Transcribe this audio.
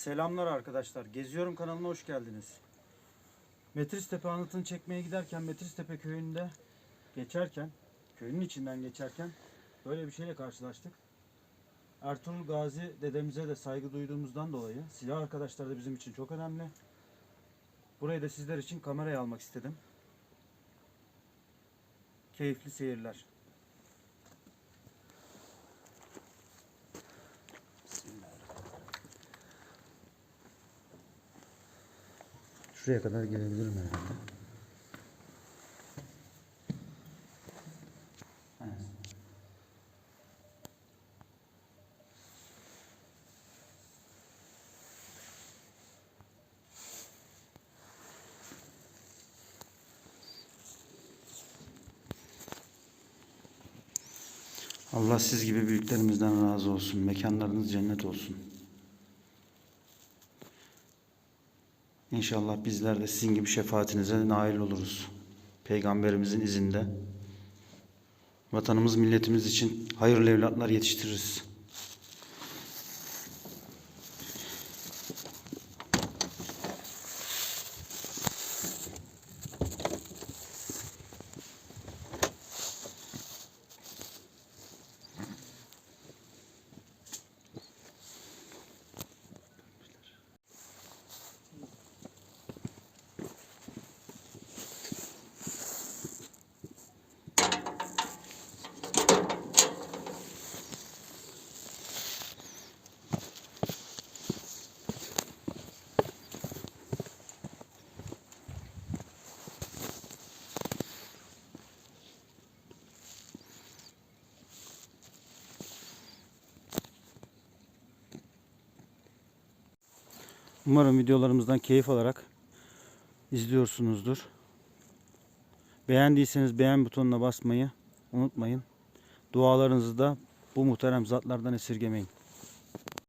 Selamlar arkadaşlar. Geziyorum kanalına hoş geldiniz. Metristepe anıtını çekmeye giderken Metristepe köyünde geçerken, köyünün içinden geçerken böyle bir şeyle karşılaştık. Ertuğrul Gazi dedemize de saygı duyduğumuzdan dolayı silah arkadaşlar da bizim için çok önemli. Burayı da sizler için kameraya almak istedim. Keyifli seyirler. Şuraya kadar gelebilirim herhalde. Allah siz gibi büyüklerimizden razı olsun. Mekanlarınız cennet olsun. İnşallah bizler de sizin gibi şefaatinize nail oluruz. Peygamberimizin izinde. Vatanımız, milletimiz için hayırlı evlatlar yetiştiririz. Umarım videolarımızdan keyif alarak izliyorsunuzdur. Beğendiyseniz beğen butonuna basmayı unutmayın. Dualarınızı da bu muhterem zatlardan esirgemeyin.